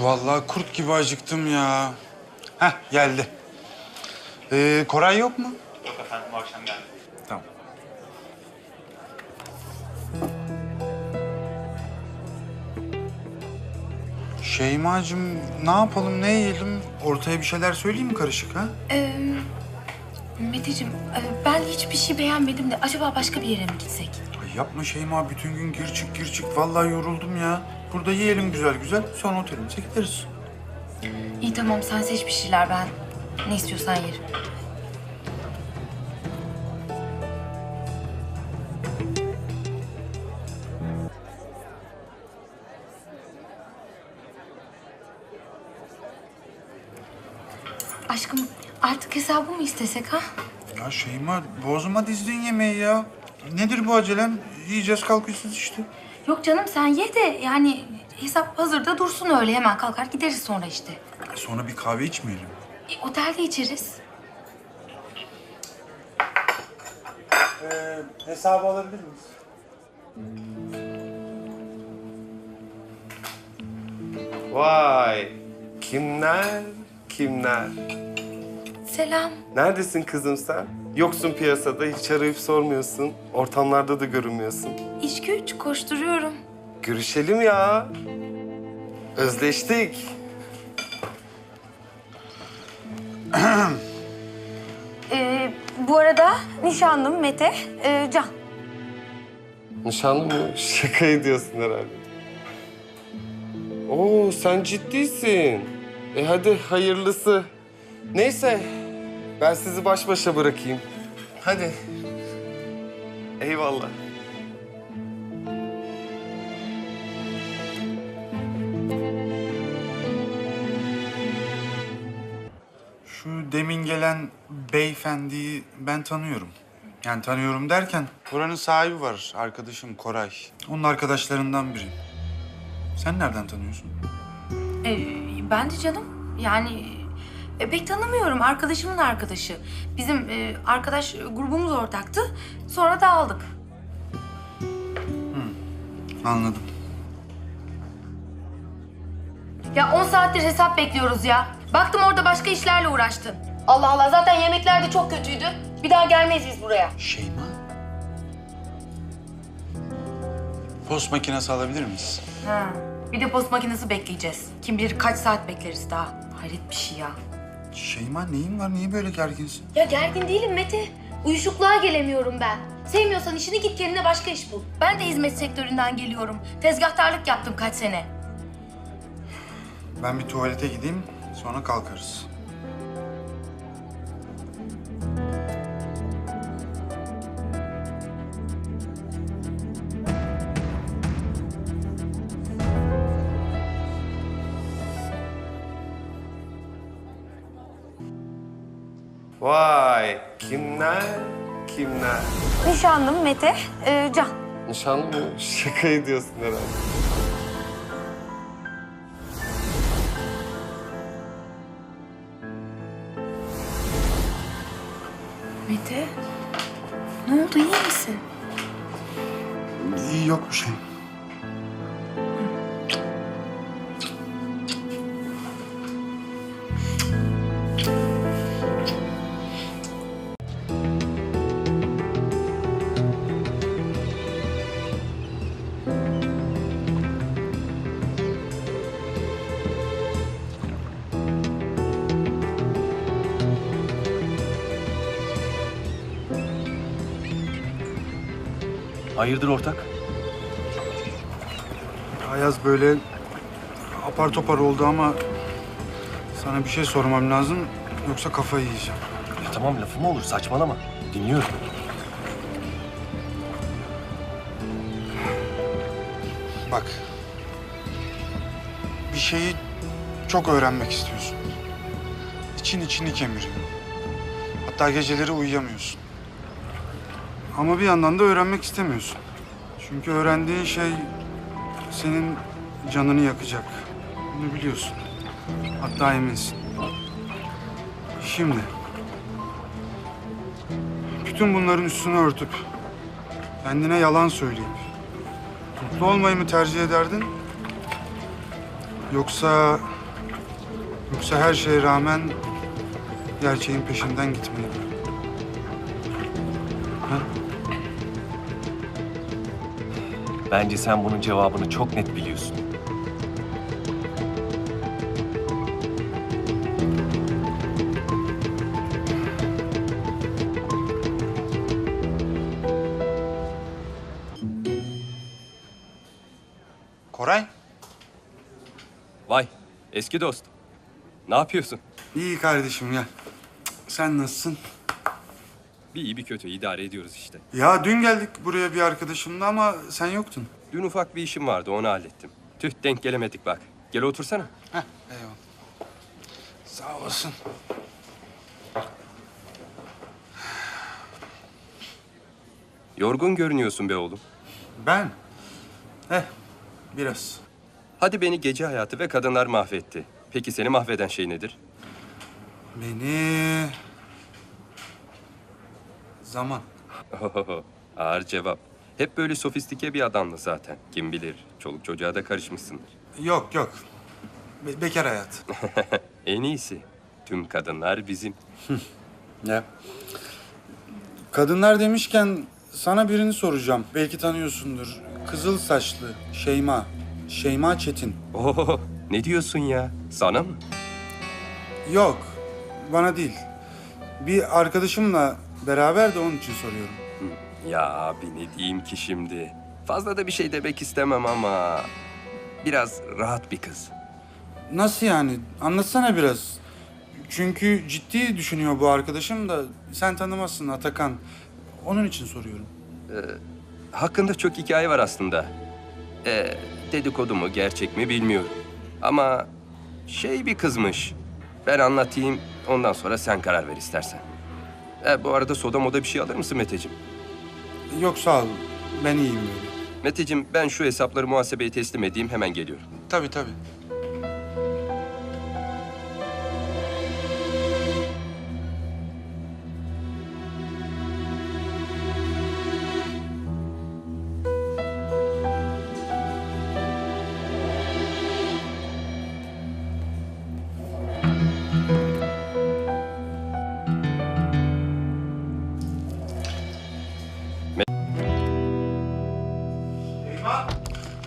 Vallahi kurt gibi acıktım ya. Heh geldi. Ee, Koray yok mu? Yok efendim bu akşam geldi. Tamam. Şeymacığım ne yapalım ne yiyelim? Ortaya bir şeyler söyleyeyim mi karışık ha? Ee, Meteciğim, e, ben hiçbir şey beğenmedim de acaba başka bir yere mi gitsek? Yapma Şeyma bütün gün gir çık gir çık. Vallahi yoruldum ya. Burada yiyelim güzel güzel sonra otelimize gideriz. İyi tamam sen seç bir şeyler ben ne istiyorsan yerim. Aşkım artık hesabı mı istesek ha? Ya Şeyma bozma dizdin yemeği ya. Nedir bu acelem? Yiyeceğiz kalkıyorsunuz işte. Yok canım sen ye de yani hesap hazırda dursun öyle hemen kalkar gideriz sonra işte. Sonra bir kahve içmeyelim. E, otelde içeriz. Ee, hesabı alabilir miyiz? Vay. Kimler? Kimler? Selam. Neredesin kızım sen? Yoksun piyasada, hiç arayıp sormuyorsun. Ortamlarda da görünmüyorsun. İş güç koşturuyorum. Görüşelim ya. Özleştik. Ee, bu arada nişanlım Mete, ee, Can. Nişanlı mı? Şaka ediyorsun herhalde. Oo, sen ciddisin. E hadi hayırlısı. Neyse, ben sizi baş başa bırakayım. Hadi. Eyvallah. Şu demin gelen beyefendiyi ben tanıyorum. Yani tanıyorum derken buranın sahibi var arkadaşım Koray. Onun arkadaşlarından biri. Sen nereden tanıyorsun? Ee, ben de canım. Yani e, pek tanımıyorum. Arkadaşımın arkadaşı. Bizim e, arkadaş grubumuz ortaktı. Sonra dağıldık. Anladım. Ya 10 saattir hesap bekliyoruz ya. Baktım orada başka işlerle uğraştın. Allah Allah zaten yemekler de çok kötüydü. Bir daha gelmeyiz biz buraya. Şeyma? Post makinesi alabilir miyiz? Ha. Bir de post makinesi bekleyeceğiz. Kim bilir kaç saat bekleriz daha. Hayret bir şey ya. Şeyma neyin var? Niye böyle gerginsin? Ya gergin değilim Mete. Uyuşukluğa gelemiyorum ben. Sevmiyorsan işini git kendine başka iş bul. Ben de hizmet sektöründen geliyorum. Tezgahtarlık yaptım kaç sene. Ben bir tuvalete gideyim, sonra kalkarız. Kimler? Kimler? Nişanlım Mete, ee, Can. Nişanlı mı? Şaka ediyorsun herhalde. Mete, ne oldu iyi misin? İyi yok bir şey. Hayırdır ortak? Ayaz böyle apar topar oldu ama sana bir şey sormam lazım yoksa kafayı yiyeceğim. Ya tamam lafı mı olur saçmalama. Dinliyorum. Bak. Bir şeyi çok öğrenmek istiyorsun. İçin içini kemiriyor. Hatta geceleri uyuyamıyorsun. Ama bir yandan da öğrenmek istemiyorsun. Çünkü öğrendiğin şey senin canını yakacak. Bunu biliyorsun. Hatta eminsin. Şimdi bütün bunların üstünü örtüp kendine yalan söyleyip mutlu olmayı mı tercih ederdin? Yoksa... Yoksa her şeye rağmen gerçeğin peşinden gitmeyi mi? Bence sen bunun cevabını çok net biliyorsun. Koray? Vay, eski dost. Ne yapıyorsun? İyi kardeşim gel. Sen nasılsın? Bir iyi bir kötü idare ediyoruz işte. Ya dün geldik buraya bir arkadaşımla ama sen yoktun. Dün ufak bir işim vardı onu hallettim. Tüh denk gelemedik bak. Gel otursana. Heh, eyvallah. Sağ olasın. Yorgun görünüyorsun be oğlum. Ben? Eh, biraz. Hadi beni gece hayatı ve kadınlar mahvetti. Peki seni mahveden şey nedir? Beni... Zaman. Ohoho, ağır cevap. Hep böyle sofistike bir adamdı zaten. Kim bilir, çoluk çocuğa da karışmışsındır. Yok yok. Be- bekar hayat. En iyisi. Tüm kadınlar bizim. Ya. Kadınlar demişken sana birini soracağım. Belki tanıyorsundur. Kızıl saçlı Şeyma. Şeyma Çetin. Oho, ne diyorsun ya? Sana mı? Yok, bana değil. Bir arkadaşımla beraber de onun için soruyorum. Ya abi ne diyeyim ki şimdi? Fazla da bir şey demek istemem ama... Biraz rahat bir kız. Nasıl yani? Anlatsana biraz. Çünkü ciddi düşünüyor bu arkadaşım da sen tanımazsın Atakan. Onun için soruyorum. Hakkında çok hikaye var aslında. Ee, dedikodu mu, gerçek mi bilmiyorum. Ama şey bir kızmış. Ben anlatayım, ondan sonra sen karar ver istersen. Ee, bu arada soda moda bir şey alır mısın Meteciğim? Yok sağ ol. Ben iyiyim böyle. Meteciğim ben şu hesapları muhasebeye teslim edeyim hemen geliyorum. Tabii tabii.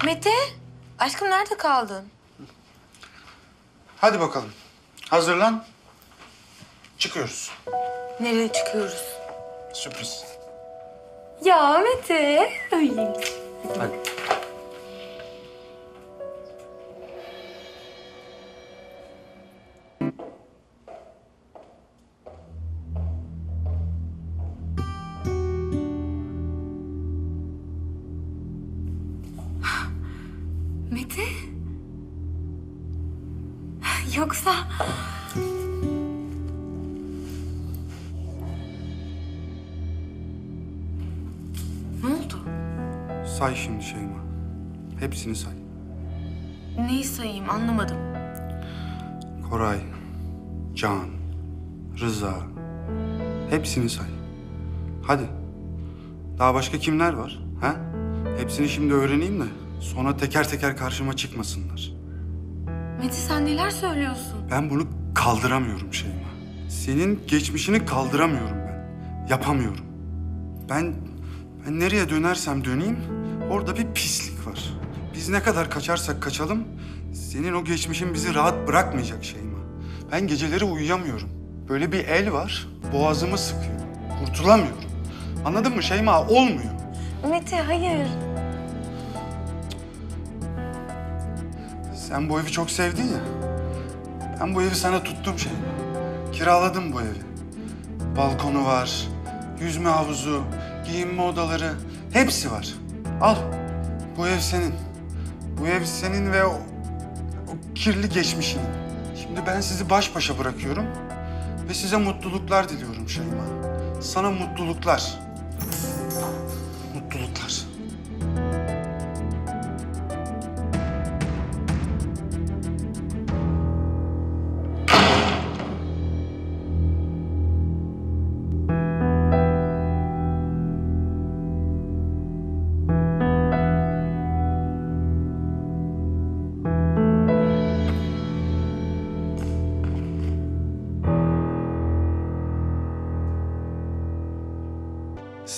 Mete, aşkım nerede kaldın? Hadi bakalım. Hazırlan. Çıkıyoruz. Nereye çıkıyoruz? Sürpriz. Ya Mete. Ay. Hadi. Say şimdi Şeyma. Hepsini say. Neyi sayayım anlamadım. Koray, Can, Rıza. Hepsini say. Hadi. Daha başka kimler var? Ha? Hepsini şimdi öğreneyim de sonra teker teker karşıma çıkmasınlar. Mete sen neler söylüyorsun? Ben bunu kaldıramıyorum Şeyma. Senin geçmişini kaldıramıyorum ben. Yapamıyorum. Ben ben nereye dönersem döneyim orada bir pislik var. Biz ne kadar kaçarsak kaçalım senin o geçmişin bizi rahat bırakmayacak Şeyma. Ben geceleri uyuyamıyorum. Böyle bir el var boğazımı sıkıyor. Kurtulamıyorum. Anladın mı Şeyma? Olmuyor. Mete hayır. Sen bu evi çok sevdin ya. Ben bu evi sana tuttum şey. Kiraladım bu evi. Balkonu var, yüzme havuzu, giyinme odaları hepsi var. Al. Bu ev senin. Bu ev senin ve o, o kirli geçmişin. Şimdi ben sizi baş başa bırakıyorum ve size mutluluklar diliyorum Şeyma. Sana mutluluklar.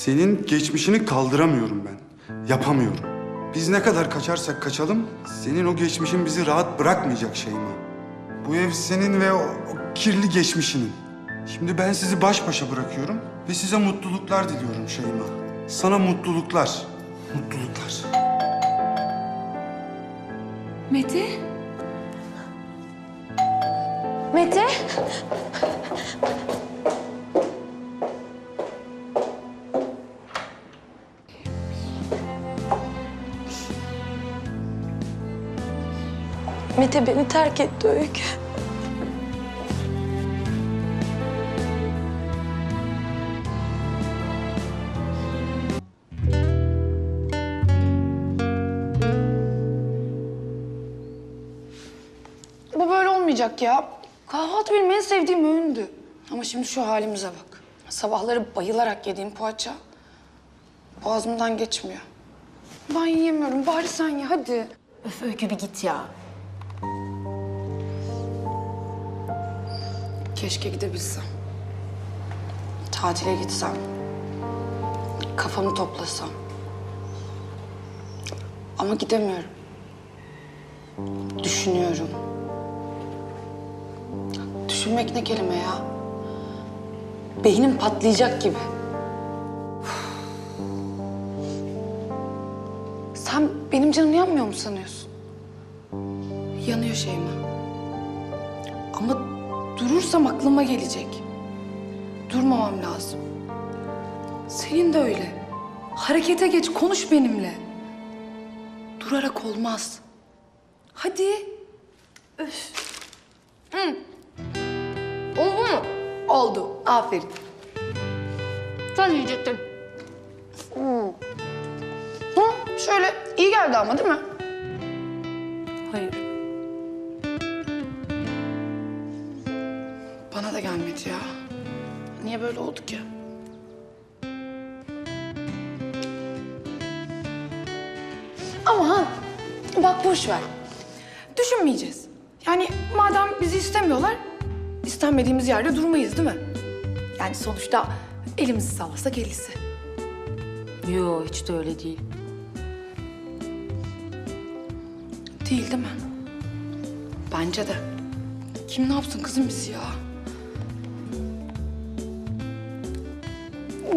Senin geçmişini kaldıramıyorum ben. Yapamıyorum. Biz ne kadar kaçarsak kaçalım, senin o geçmişin bizi rahat bırakmayacak Şeyma. Bu ev senin ve o, o kirli geçmişinin. Şimdi ben sizi baş başa bırakıyorum ve size mutluluklar diliyorum Şeyma. Sana mutluluklar. Mutluluklar. Mete? Mete? Mete beni terk etti Öykü. Bu böyle olmayacak ya. Kahvaltı benim en sevdiğim öğündü. Ama şimdi şu halimize bak. Sabahları bayılarak yediğim poğaça boğazımdan geçmiyor. Ben yiyemiyorum. Bari sen ye hadi. Öf Öykü bir git ya. Keşke gidebilsem. Tatile gitsem. Kafamı toplasam. Ama gidemiyorum. Düşünüyorum. Düşünmek ne kelime ya? Beynim patlayacak gibi. Sen benim canım yanmıyor mu sanıyorsun? Yanıyor Şeyma. Ama durursam aklıma gelecek. Durmamam lazım. Senin de öyle. Harekete geç, konuş benimle. Durarak olmaz. Hadi. Oldu mu? Oldu. Aferin. Sen yiyecektin. Hı, şöyle iyi geldi ama değil mi? Hayır. Niye böyle oldu ki? Ama bak boş ver. Düşünmeyeceğiz. Yani madem bizi istemiyorlar, istenmediğimiz yerde durmayız değil mi? Yani sonuçta elimizi sallasak ellisi. Yo hiç de öyle değil. Değil değil mi? Bence de. Kim ne yapsın kızım bizi ya?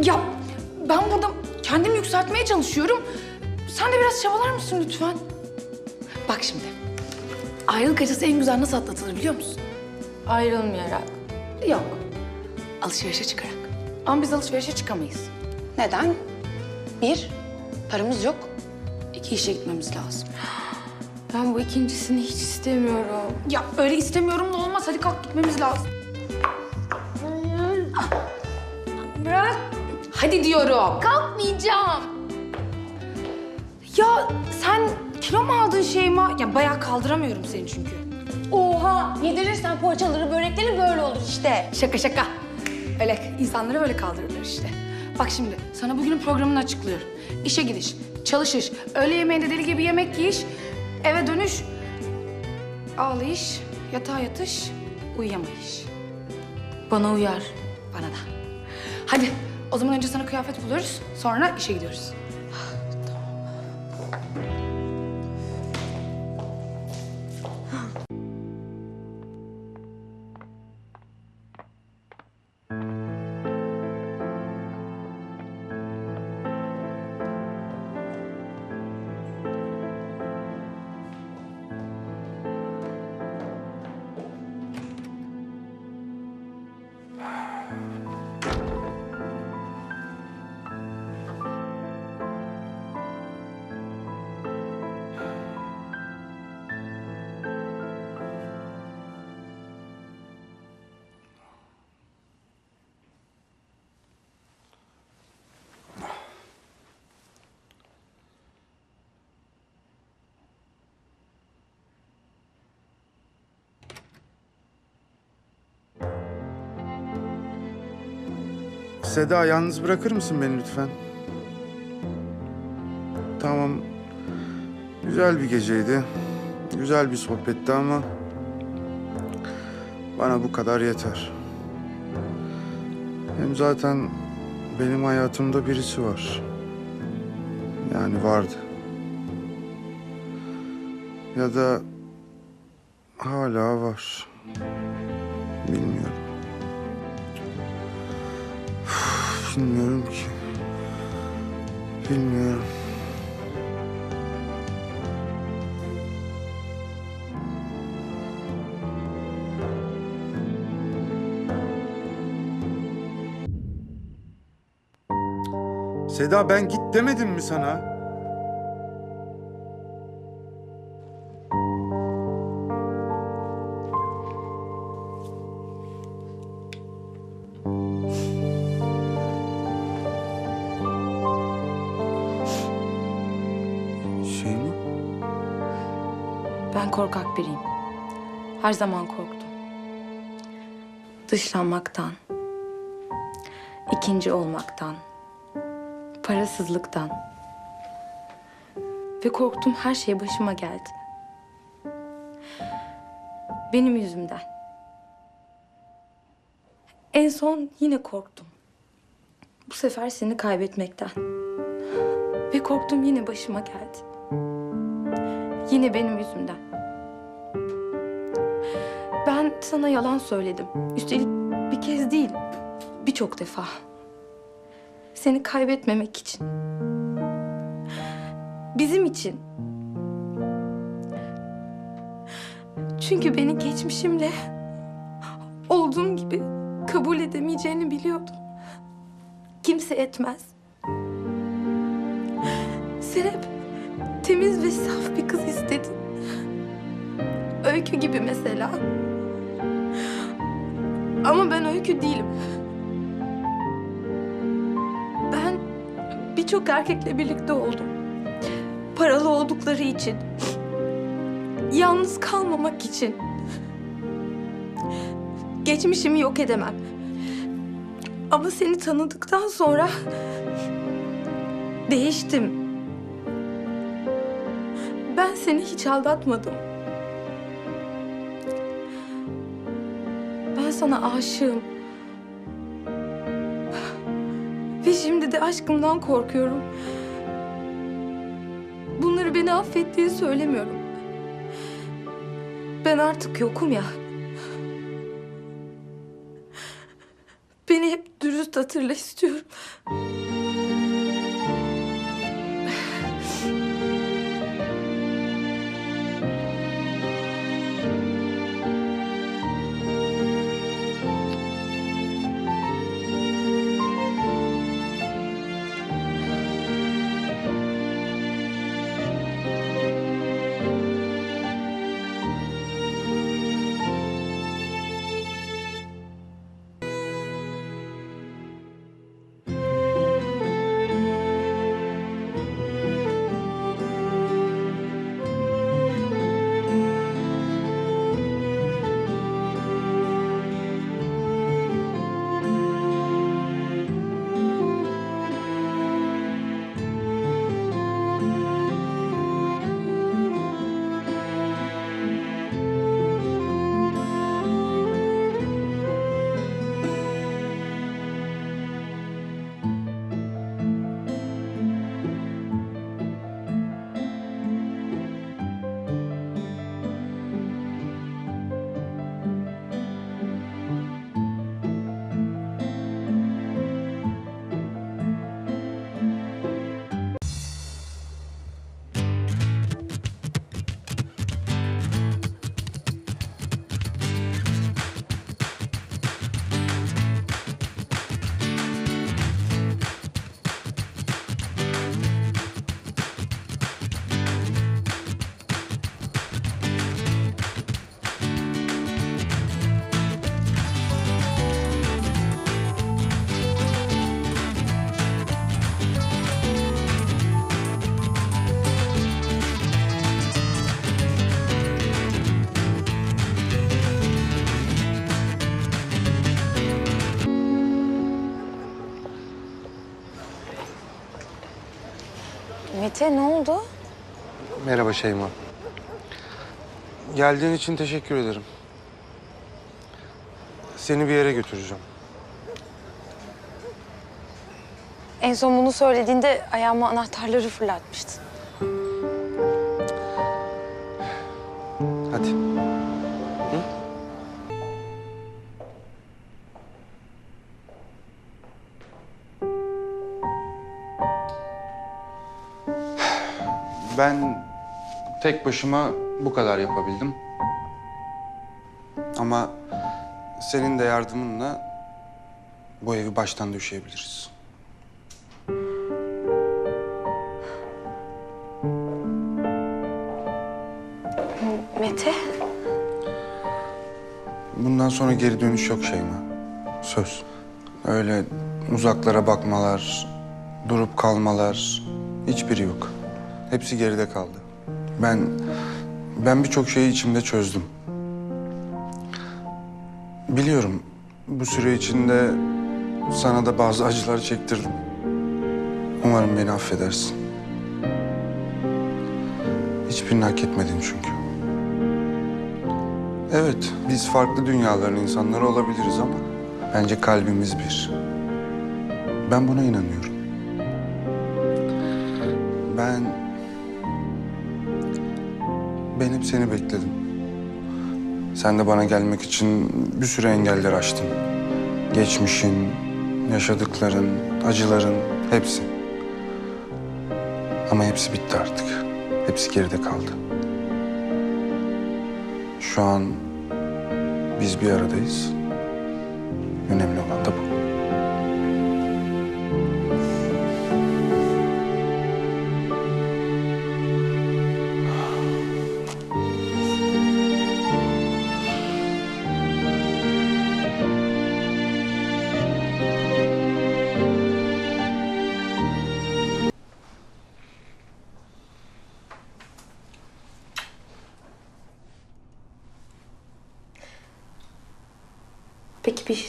Ya ben burada kendimi yükseltmeye çalışıyorum. Sen de biraz çabalar mısın lütfen? Bak şimdi. Ayrılık acısı en güzel nasıl atlatılır biliyor musun? Ayrılmayarak. Yok. Alışverişe çıkarak. Ama biz alışverişe çıkamayız. Neden? Bir, paramız yok. İki, işe gitmemiz lazım. Ben bu ikincisini hiç istemiyorum. Ya öyle istemiyorum da olmaz. Hadi kalk gitmemiz lazım. Hadi diyorum. Kalkmayacağım. Ya sen kilo mu aldın Şeyma? Ya bayağı kaldıramıyorum seni çünkü. Oha! Yedirirsen poğaçaları, börekleri böyle olur işte. Şaka şaka. Öyle insanları böyle kaldırırlar işte. Bak şimdi sana bugünün programını açıklıyorum. İşe gidiş, çalışış, öğle yemeğinde deli gibi yemek yiyiş, eve dönüş, ağlayış, yatağa yatış, uyuyamayış. Bana uyar. Bana da. Hadi o zaman önce sana kıyafet buluyoruz, sonra işe gidiyoruz. Seda yalnız bırakır mısın beni lütfen? Tamam. Güzel bir geceydi. Güzel bir sohbetti ama bana bu kadar yeter. Hem zaten benim hayatımda birisi var. Yani vardı. Ya da hala var. Bilmiyorum ki. Bilmiyorum. Seda ben git demedim mi sana? Ben korkak biriyim. Her zaman korktum. Dışlanmaktan, ikinci olmaktan, parasızlıktan. Ve korktuğum her şey başıma geldi. Benim yüzümden. En son yine korktum. Bu sefer seni kaybetmekten. Ve korktum yine başıma geldi. Yine benim yüzümden. Ben sana yalan söyledim. Üstelik bir kez değil, birçok defa. Seni kaybetmemek için. Bizim için. Çünkü beni geçmişimle olduğum gibi kabul edemeyeceğini biliyordum. Kimse etmez. Sen hep temiz ve saf bir kız istedin. Öykü gibi mesela. Ama ben öykü değilim. Ben birçok erkekle birlikte oldum. Paralı oldukları için. Yalnız kalmamak için. Geçmişimi yok edemem. Ama seni tanıdıktan sonra değiştim. Ben seni hiç aldatmadım. Sana aşığım. Ve şimdi de aşkımdan korkuyorum. Bunları beni affettiğini söylemiyorum. Ben artık yokum ya. Beni hep dürüst hatırla istiyorum. Mete ne oldu? Merhaba Şeyma. Geldiğin için teşekkür ederim. Seni bir yere götüreceğim. En son bunu söylediğinde ayağıma anahtarları fırlatmıştın. Tek başıma bu kadar yapabildim. Ama senin de yardımınla bu evi baştan döşeyebiliriz. Mete? Bundan sonra geri dönüş yok Şeyma. Söz. Öyle uzaklara bakmalar, durup kalmalar hiçbiri yok. Hepsi geride kaldı. Ben ben birçok şeyi içimde çözdüm. Biliyorum bu süre içinde sana da bazı acılar çektirdim. Umarım beni affedersin. Hiçbirini hak etmedin çünkü. Evet, biz farklı dünyaların insanları olabiliriz ama bence kalbimiz bir. Ben buna inanıyorum. Ben... Ben hep seni bekledim. Sen de bana gelmek için bir sürü engeller aştın. Geçmişin, yaşadıkların, acıların hepsi. Ama hepsi bitti artık. Hepsi geride kaldı. Şu an biz bir aradayız. Önemli olan da bu.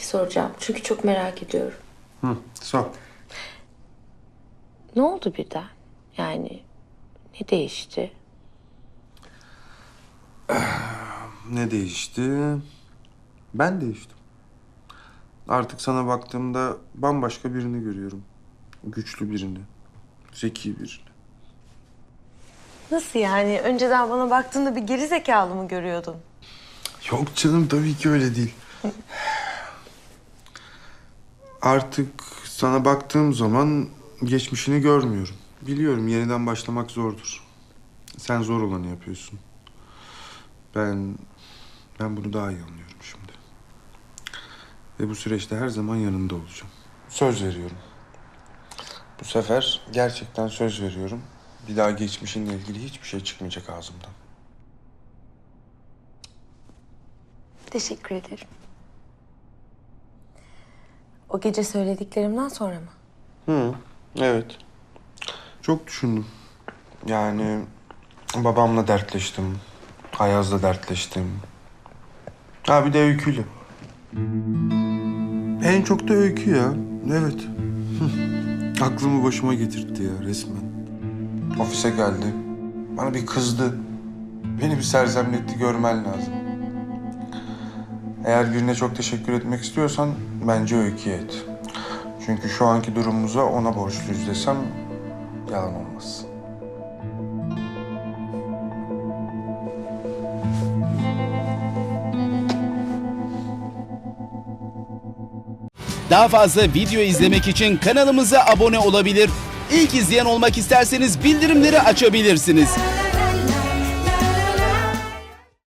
Soracağım. Çünkü çok merak ediyorum. Hı, sor. Ne oldu birden? Yani ne değişti? Ne değişti? Ben değiştim. Artık sana baktığımda bambaşka birini görüyorum. Güçlü birini. Zeki birini. Nasıl yani? Önceden bana baktığında bir geri zekalı mı görüyordun? Yok canım tabii ki öyle değil. Artık sana baktığım zaman geçmişini görmüyorum. Biliyorum yeniden başlamak zordur. Sen zor olanı yapıyorsun. Ben ben bunu daha iyi anlıyorum şimdi. Ve bu süreçte her zaman yanında olacağım. Söz veriyorum. Bu sefer gerçekten söz veriyorum. Bir daha geçmişinle ilgili hiçbir şey çıkmayacak ağzımdan. Teşekkür ederim. O gece söylediklerimden sonra mı? Hı, evet. Çok düşündüm. Yani babamla dertleştim. Ayaz'la dertleştim. Ha bir de Öykü'yle. En çok da Öykü ya. Evet. Hı. Aklımı başıma getirtti ya resmen. Ofise geldi. Bana bir kızdı. Beni bir sersemletti görmen lazım. Eğer birine çok teşekkür etmek istiyorsan bence Öykü'ye et. Çünkü şu anki durumumuza ona borçluyuz desem yalan olmaz. Daha fazla video izlemek için kanalımıza abone olabilir. İlk izleyen olmak isterseniz bildirimleri açabilirsiniz.